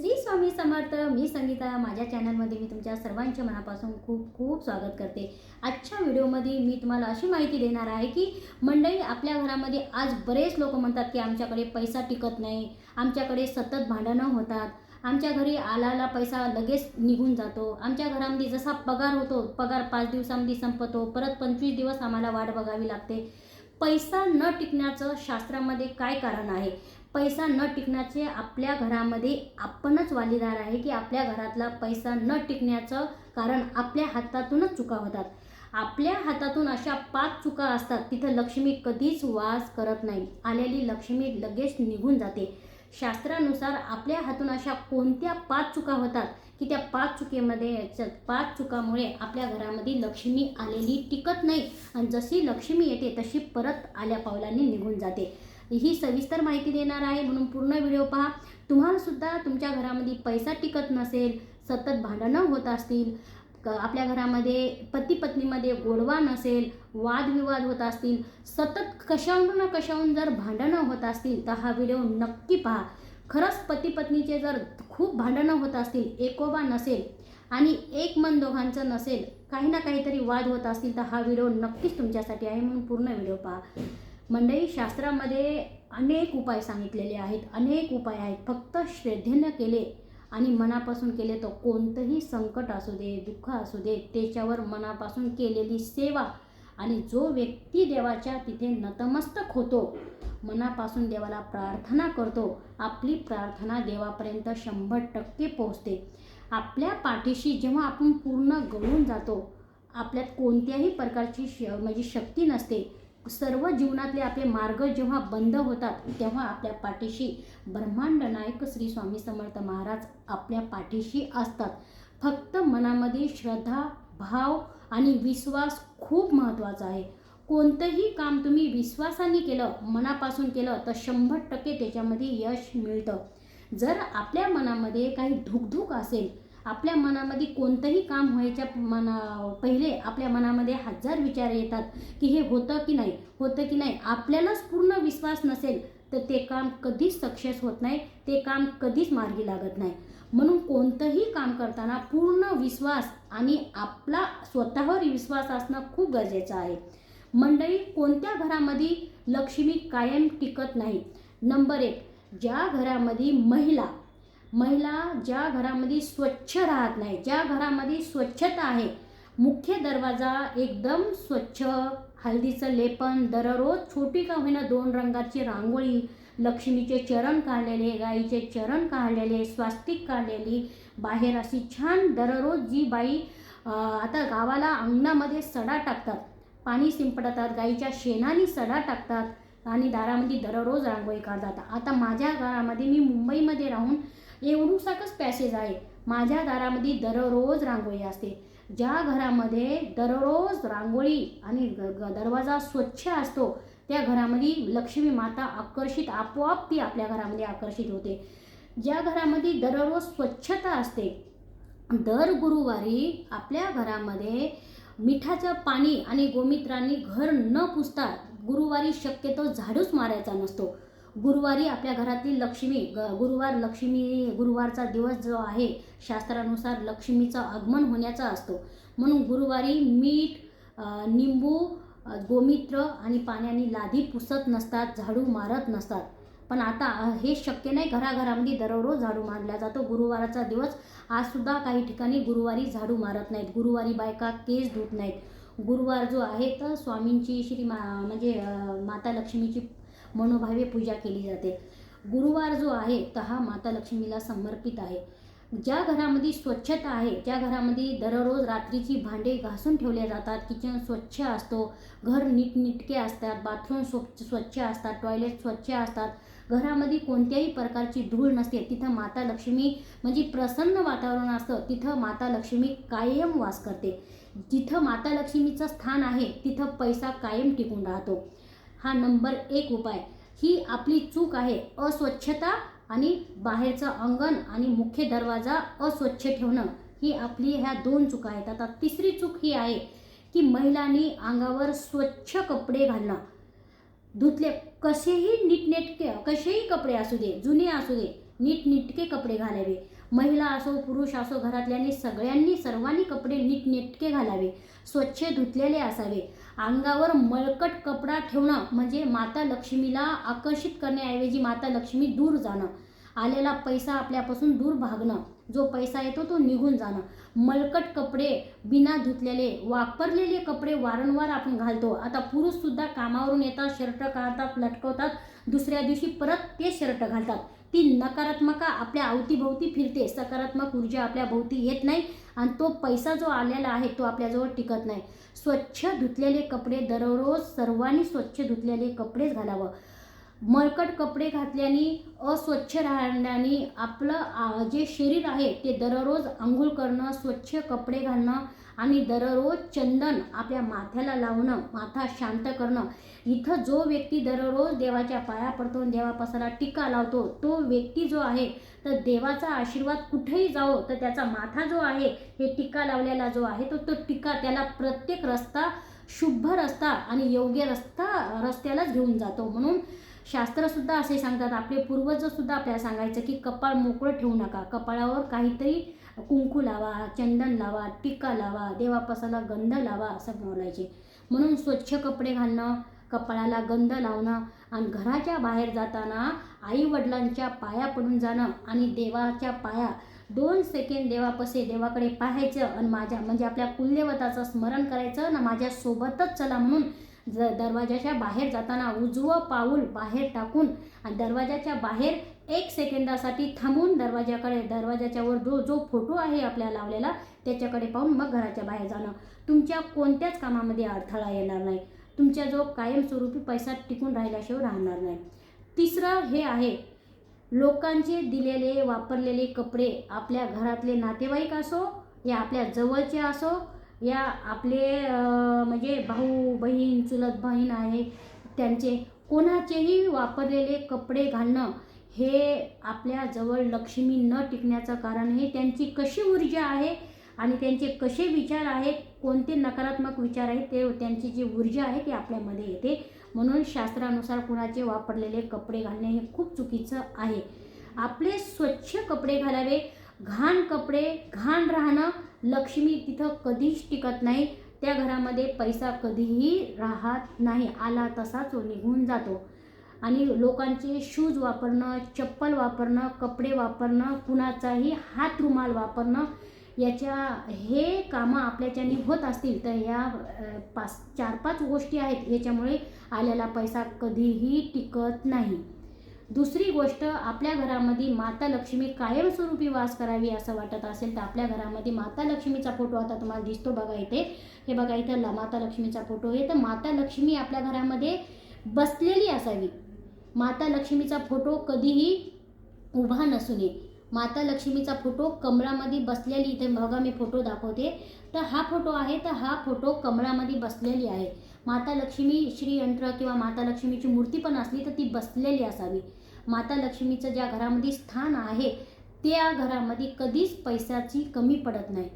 श्री स्वामी समर्थ मी संगीता. माझ्या चॅनलमध्ये मी तुमच्या सर्वांच्या मनापासून खूप खूप स्वागत करते. आजच्या व्हिडिओमध्ये मी तुम्हाला अशी माहिती देणार आहे की मंडळी आपल्या घरामध्ये आज बरेच लोक म्हणतात की आमच्याकडे पैसा टिकत नाही. आमच्याकडे सतत भांडणं होतात. आमच्या घरी आलाला पैसा लगेच निघून जातो. आमच्या घरामध्ये जसा पगार होतो पगार पाच दिवसामध्ये संपतो. परत पंचवीस दिवस आम्हाला वाट बघावी लागते. पैसा न टिकण्याचं शास्त्रामध्ये काय कारण आहे? पैसा न टिकण्याचे आपल्या घरामध्ये आपणच वालीदार आहे की आपल्या घरातला पैसा न टिकण्याचं कारण आपल्या हातातूनच चुका होतात. आपल्या हातातून अशा पाच चुका असतात तिथं लक्ष्मी कधीच वास करत नाही. आलेली लक्ष्मी लगेच निघून जाते. शास्त्रानुसार आपल्या हातून अशा कोणत्या पाच चुका होतात की त्या पाच चुकीमध्ये पाच चुकामुळे आपल्या घरामध्ये लक्ष्मी आलेली टिकत नाही. आणि जशी लक्ष्मी येते तशी परत आल्या पावलांनी निघून जाते. ही सविस्तर माहिती देणार आहे. म्हणून पूर्ण व्हिडिओ पहा. तुम्हालासुद्धा तुमच्या घरामध्ये पैसा टिकत नसेल सतत भांडणं होत असतील क- आपल्या घरामध्ये पती पत्नीमध्ये गोडवा नसेल वादविवाद होत असतील सतत कशाहून ना कशाहून जर भांडणं होत असतील तर हा व्हिडिओ नक्की पहा. खरंच पती पत्नीचे जर खूप भांडणं होत असतील एकोबा नसेल आणि एक मन दोघांचं नसेल काही ना काहीतरी वाद होत असतील तर हा व्हिडिओ नक्कीच तुमच्यासाठी आहे. म्हणून पूर्ण व्हिडिओ पहा. मंडई शास्त्रामध्ये अनेक उपाय सांगितलेले आहेत अनेक उपाय आहेत. फक्त श्रद्धेनं केले आणि मनापासून केले तर कोणतंही संकट असू दे दुःख असू दे त्याच्यावर मनापासून केलेली सेवा आणि जो व्यक्ती देवाच्या तिथे नतमस्तक होतो मनापासून देवाला प्रार्थना करतो आपली प्रार्थना देवापर्यंत शंभर टक्के पोहोचते. आपल्या पाठीशी जेव्हा आपण पूर्ण गळून जातो आपल्यात कोणत्याही प्रकारची श म्हणजे शक्ती नसते. सर्व जीवनातले आपले मार्ग जेव्हा बंद होतात तेव्हा आपल्या पाठीशी ब्रह्मांड नायक श्री स्वामी समर्थ महाराज आपल्या पाठीशी असतात. फक्त मनामध्ये श्रद्धा भाव आणि विश्वास खूप महत्त्वाचा आहे. कोणतंही काम तुम्ही विश्वासाने केलं मनापासून केलं तर शंभर टक्के त्याच्यामध्ये यश मिळतं. जर आपल्या मनामध्ये काही धुकधुक असेल आपल्या मनामध्ये कोणतंही काम व्हायच्या मना पहिले आपल्या मनामध्ये हजार विचार येतात की हे होतं की नाही होतं की नाही. आपल्यालाच पूर्ण विश्वास नसेल तर ते काम कधीच सक्सेस होत नाही ते काम कधीच मार्गी लागत नाही. म्हणून कोणतंही काम करताना पूर्ण विश्वास आणि आपला स्वतःवर विश्वास असणं खूप गरजेचं आहे. मंडळी कोणत्या घरामध्ये लक्ष्मी कायम टिकत नाही? नंबर एक ज्या घरामध्ये महिला महिला ज्या घरामध्ये स्वच्छ राहत नाही ज्या घरामध्ये स्वच्छता आहे मुख्य दरवाजा एकदम स्वच्छ हळदीचं लेपन दररोज छोटी का होईना दोन रंगाची रांगोळी लक्ष्मीचे चरण काढलेले गाईचे चरण काढलेले स्वास्तिक काढलेली बाहेर अशी छान दररोज जी बाई आता गावाला अंगणामध्ये सडा टाकतात पाणी शिंपडतात गाईच्या शेणाने सडा टाकतात आणि दारामध्ये दररोज रांगोळी काढतात. आता माझ्या घरामध्ये मी मुंबईमध्ये राहून एवढूसाकच पॅसेज आहे माझ्या दारामध्ये दररोज रांगोळी असते. ज्या घरामध्ये दररोज रांगोळी आणि ग- ग- दरवाजा स्वच्छ असतो त्या घरामध्ये लक्ष्मी माता आकर्षित आपोआप ती आपल्या घरामध्ये आकर्षित होते. ज्या घरामध्ये दररोज स्वच्छता असते दर गुरुवारी आपल्या घरामध्ये मिठाचं पाणी आणि गोमित्रांनी घर न पुसता गुरुवारी शक्यतो झाडूच मारायचा नसतो. गुरुवारी आपल्या घरातील लक्ष्मी ग गुरुवार लक्ष्मी गुरुवारचा दिवस जो आहे शास्त्रानुसार लक्ष्मीचं आगमन होण्याचा असतो. म्हणून गुरुवारी मीठ निंबू गोमित्र आणि पाण्याने लादी पुसत नसतात झाडू मारत नसतात. पण आता हे शक्य नाही घराघरामध्ये दररोज झाडू मारला जातो. गुरुवाराचा दिवस आजसुद्धा काही ठिकाणी गुरुवारी झाडू मारत नाहीत. गुरुवारी बायका केस धुत नाहीत. गुरुवार जो आहे तर स्वामींची श्री मा म्हणजे माता लक्ष्मीची मनोभावे पूजा केली जाते. गुरुवार जो आहे तर हा माता लक्ष्मीला समर्पित आहे. ज्या घरामध्ये स्वच्छता आहे ज्या घरामध्ये दररोज रात्रीची भांडे घासून ठेवले जातात किचन स्वच्छ असतो घर नीटनिटके असतात बाथरूम स्वच्छ स्वच्छ असतात टॉयलेट स्वच्छ असतात घरामध्ये कोणत्याही प्रकारची धूळ नसते. तिथं माता लक्ष्मी म्हणजे प्रसन्न वातावरण असतं. तिथं माता लक्ष्मी कायम वास करते. जिथं माता लक्ष्मीचं स्थान आहे तिथं पैसा कायम टिकून राहतो. हा नंबर एक उपाय. ही आपली चूक आहे. अस्वच्छता आणि बाहेरचं अंगण आणि मुख्य दरवाजा अस्वच्छ ठेवणं. ही आपली ह्या दोन चुका आहेत. आता तिसरी चूक ही आहे की महिलांनी अंगावर स्वच्छ कपडे घालणं. धुतले कसेही नीटनेटके कसेही कपडे असू दे जुने असू दे नीटनेटके कपडे घालावे. महिला असो पुरुष असो घरातल्यांनी सगळ्यांनी सर्वांनी कपडे नीटनेटके घालावे स्वच्छ धुतलेले असावे. अंगावर मळकट कपडा ठेवणं म्हणजे माता लक्ष्मीला आकर्षित करण्याऐवजी माता लक्ष्मी दूर जाणं. आलेला पैसा आपल्यापासून दूर भागणं. जो पैसा येतो तो निघून जाणं. मलकट कपडे बिना धुतलेले वापरलेले कपडे वारंवार आपण घालतो. आता पुरुषसुद्धा कामावरून येतात शर्ट काढतात लटकवतात. दुसऱ्या दिवशी परत ते शर्ट घालतात. ती नकारात्मक आपल्या अवतीभोवती फिरते. सकारात्मक ऊर्जा आपल्या भोवती येत नाही आणि तो पैसा जो आलेला आहे तो आपल्याजवळ टिकत नाही. स्वच्छ धुतलेले कपडे दररोज सर्वांनी स्वच्छ धुतलेले कपडेच घालावं. मळकट कपडे घातल्याने अस्वच्छ राहण्याने आपलं जे शरीर आहे ते दररोज आंघोळ करणं स्वच्छ कपडे घालणं आणि दररोज चंदन आपल्या माथ्याला लावणं माथा शांत करणं. इथं जो व्यक्ती दररोज देवाच्या पाया पडतो देवापासाला टीका लावतो तो व्यक्ती जो आहे तर देवाचा आशीर्वाद कुठेही जावो तर त्याचा माथा जो आहे हे टीका लावलेला जो आहे तो तो टीका त्याला प्रत्येक रस्ता शुभ रस्ता आणि योग्य रस्ता रस्त्यालाच घेऊन जातो. म्हणून शास्त्रसुद्धा असे सांगतात. आपले पूर्वजसुद्धा आपल्याला सांगायचं की कपाळ मोकळं ठेवू नका. कपाळावर काहीतरी कुंकू लावा चंदन लावा टिक्का लावा देवापासाला गंध लावा असं बोलायचे. म्हणून स्वच्छ कपडे घालणं कपाळाला गंध लावणं आणि घराच्या बाहेर जाताना आई वडिलांच्या पाया पडून जाणं आणि देवाच्या पाया दोन सेकंड देवापसे देवाकडे पाहायचं आणि माझ्या म्हणजे आपल्या कुलदेवताचं स्मरण करायचं ना माझ्यासोबतच चला म्हणून ज दरवाजाच्या बाहेर जाताना उजवं पाऊल बाहेर टाकून आणि दरवाजाच्या बाहेर एक सेकंदासाठी थांबून दरवाजाकडे दरवाजाच्या वर जो जो फोटो आहे आपल्या लावलेला त्याच्याकडे पाहून मग घराच्या बाहेर जाणं. तुमच्या कोणत्याच कामामध्ये अडथळा येणार नाही. तुमच्या जो कायमस्वरूपी पैसा टिकून राहिल्याशिवाय राहणार नाही. तिसरं हे आहे लोकांचे दिलेले वापरलेले कपडे आपल्या घरातले नातेवाईक असो या आपल्या जवळचे असो या आपले म्हणजे भाऊ बहीण चुलत बहीण आहे त्यांचे कोणाचेही वापरलेले कपडे घालणं हे आपल्या जवळ लक्ष्मी न टिकण्याचं कारण हे त्यांची कशी ऊर्जा आहे आणि त्यांचे कसे विचार आहेत कोणते नकारात्मक विचार आहेत ते त्यांची जी ऊर्जा आहे ती आपल्यामध्ये येते. म्हणून शास्त्रानुसार कुणाचे वापरलेले कपडे घालणे हे खूप चुकीचं आहे. आपले स्वच्छ कपडे घालावे घाण कपडे घाण राहणं लक्ष्मी तिथं कधीच टिकत नाही. त्या घरामध्ये पैसा कधीही राहत नाही. आला तसा तो निघून जातो. आणि लोकांचे शूज वापरणं चप्पल वापरणं कपडे वापरणं कुणाचाही हात रुमाल वापरणं याच्या हे कामं आपल्याच्यानी होत असतील तर या पाच चार पाच गोष्टी आहेत याच्यामुळे आलेला पैसा कधीही टिकत नाही. दुसरी गोष्ट आपल्या घरामध्ये माता लक्ष्मी कायमस्वरूपी वास करावी असं वाटत असेल तर आपल्या घरामध्ये माता लक्ष्मीचा फोटो आता तुम्हाला दिसतो बघा इथे. हे बघा इथं ल- माता लक्ष्मीचा फोटो. आहे तर माता लक्ष्मी आपल्या घरामध्ये बसलेली असावी. माता लक्ष्मीचा फोटो कधीही उभा नसू नये. माता लक्ष्मीचा फोटो कमळामध्ये बसलेली इथे बघा मी फोटो दाखवते. तर हा फोटो आहे तर हा फोटो कमळामध्ये बसलेली आहे. माता लक्ष्मी श्रीयंत्र किंवा माता लक्ष्मीची मूर्ती पण असली तर ती बसलेली असावी. माता लक्ष्मीचं ज्या घरामध्ये स्थान आहे त्या घरामध्ये कधीच पैशाची कमी पडत नाही.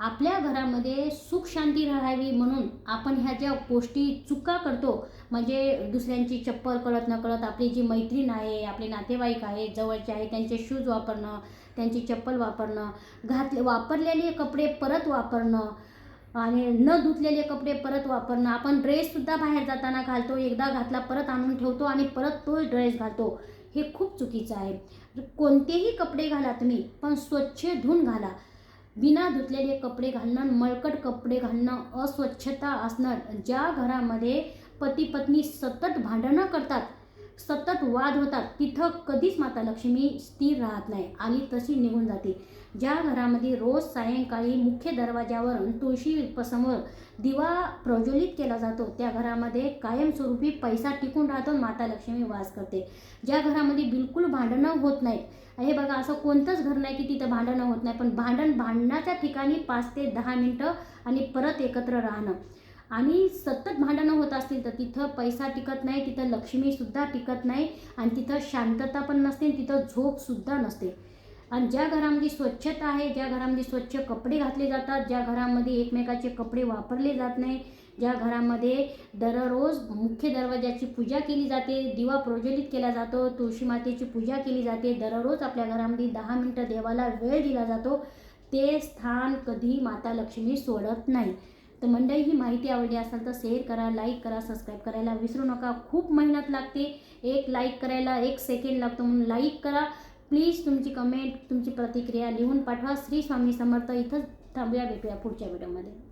आपल्या घरामध्ये सुख शांती राहावी म्हणून आपण ह्या ज्या गोष्टी चुका करतो म्हणजे दुसऱ्यांची चप्पल कळत न कळत आपली जी मैत्रीण आहे आपले नातेवाईक आहे जवळचे आहे त्यांचे शूज वापरणं त्यांची चप्पल वापरणं घातले वापरलेले कपडे परत वापरणं आणि न धुतलेले कपडे परत वापरणं. आपण ड्रेससुद्धा बाहेर जाताना घालतो एकदा घातला परत आणून ठेवतो आणि परत तोच ड्रेस घालतो. हे खूप चुकीचं आहे. कोणतेही कपडे घाला तुम्ही पण स्वच्छ धुवून घाला. बिना धुतलेले कपडे घालणं मळकट कपडे घालणं अस्वच्छता असणं ज्या घरामध्ये पती पत्नी सतत भांडणं करतात सतत वाद होतात तिथं कधीच माता लक्ष्मी स्थिर राहत नाही आली तशी निघून जाते. ज्या घरामध्ये रोज सायंकाळी मुख्य दरवाजावर तुळशी समोर दिवा प्रज्वलित केला जातो त्या घरामध्ये कायमस्वरूपी पैसा टिकून राहतो आणि माता लक्ष्मी वास करते. ज्या घरामध्ये बिलकुल भांडणं होत नाहीत हे बघा असं कोणतंच घर नाही की तिथं भांडणं होत नाही पण भांडण भांडणाच्या ठिकाणी पाच ते दहा मिनटं आणि परत एकत्र राहणं. आणि सतत भांडणं होत असतील तर तिथं पैसा टिकत नाही तिथं लक्ष्मीसुद्धा टिकत नाही आणि तिथं शांतता पण नसते तिथं झोपसुद्धा नसते. आणि ज्या घरामध्ये स्वच्छता आहे ज्या घरामध्ये स्वच्छ कपडे घातले जातात ज्या घरामध्ये एकमेकाचे कपडे वापरले जात नाही ज्या घरामध्ये दररोज मुख्य दरवाजाची पूजा केली जाते दिवा प्रज्वलित केला जातो तुळशी मातेची पूजा केली जाते दररोज आपल्या घरामध्ये दहा मिनटं देवाला वेळ दिला जातो ते स्थान कधी माता लक्ष्मी सोडत नाही. तर मंडळी ही माहिती आवडली असेल तर शेअर करा लाईक करा सबस्क्राईब करायला विसरू नका. खूप मेहनत लागते. एक लाईक करायला एक सेकंड लागतो म्हणून लाईक करा. प्लीज तुमची कमेंट तुमची प्रतिक्रिया लिहून पाठवा. श्री स्वामी समर्थ इथंच थांबूया भेटूया पुढच्या व्हिडिओमध्ये